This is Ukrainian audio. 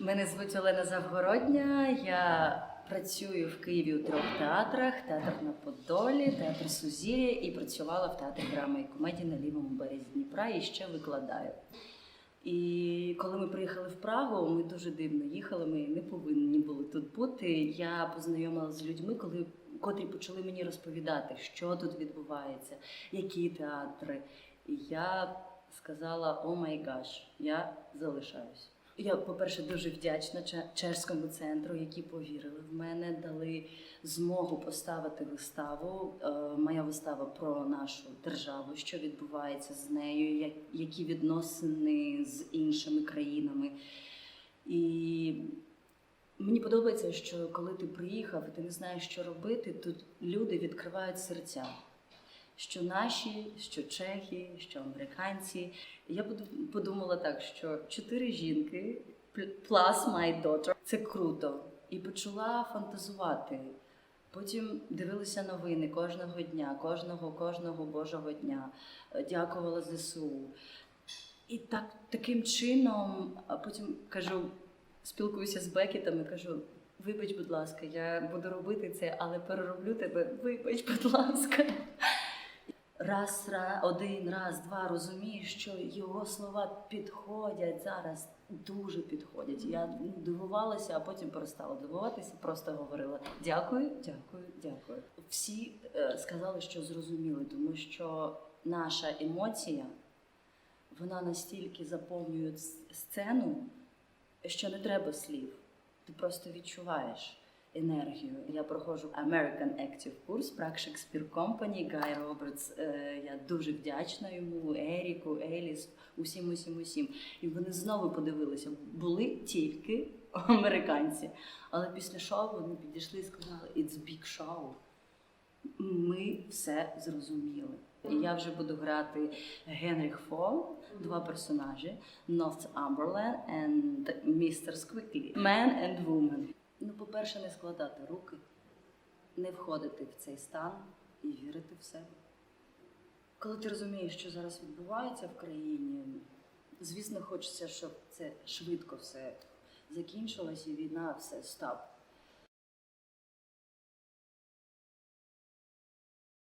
Мене звуть Олена Завгородня. Я працюю в Києві у трьох театрах: театр на Подолі, театр Сузір'я і працювала в театрі драми і комедії на лівому березі Дніпра і ще викладаю. І коли ми приїхали в Прагу, ми дуже дивно їхали. Ми не повинні були тут бути. Я познайомилася з людьми, коли котрі почали мені розповідати, що тут відбувається, які театри. І я сказала: О май гаш, я залишаюсь. Я, по-перше, дуже вдячна Че- чешському центру, які повірили в мене, дали змогу поставити виставу. Е, Моя вистава про нашу державу, що відбувається з нею, які відносини з іншими країнами. І мені подобається, що коли ти приїхав і ти не знаєш, що робити, тут люди відкривають серця. Що наші, що чехи, що американці. Я подумала так, що чотири жінки plus my daughter – це круто. І почала фантазувати. Потім дивилася новини кожного дня, кожного, кожного божого дня. Дякувала ЗСУ. І так, таким чином, а потім кажу, спілкуюся з Бекітом кажу: вибач, будь ласка, я буду робити це, але перероблю тебе. Вибач, будь ласка. Раз, раз, один, раз, два розумієш, що його слова підходять зараз, дуже підходять. Я дивувалася, а потім перестала дивуватися, просто говорила дякую, дякую, дякую. Всі е, сказали, що зрозуміли, тому що наша емоція вона настільки заповнює сцену, що не треба слів. Ти просто відчуваєш енергію. Я проходжу American Active курс Prague Shakespeare Company, Гай Робертс. Е, Я дуже вдячна йому, Еріку, Еліс, усім, усім, усім. І вони знову подивилися. Були тільки американці. Але після шоу вони підійшли і сказали: It's big show. Ми все зрозуміли. І я вже буду грати Генріх Фол, два персонажі: Northumberland and Mr. Squiggly. Man and Woman. Ну, по-перше, не складати руки, не входити в цей стан і вірити в себе. Коли ти розумієш, що зараз відбувається в країні, звісно, хочеться, щоб це швидко все закінчилось і війна все став.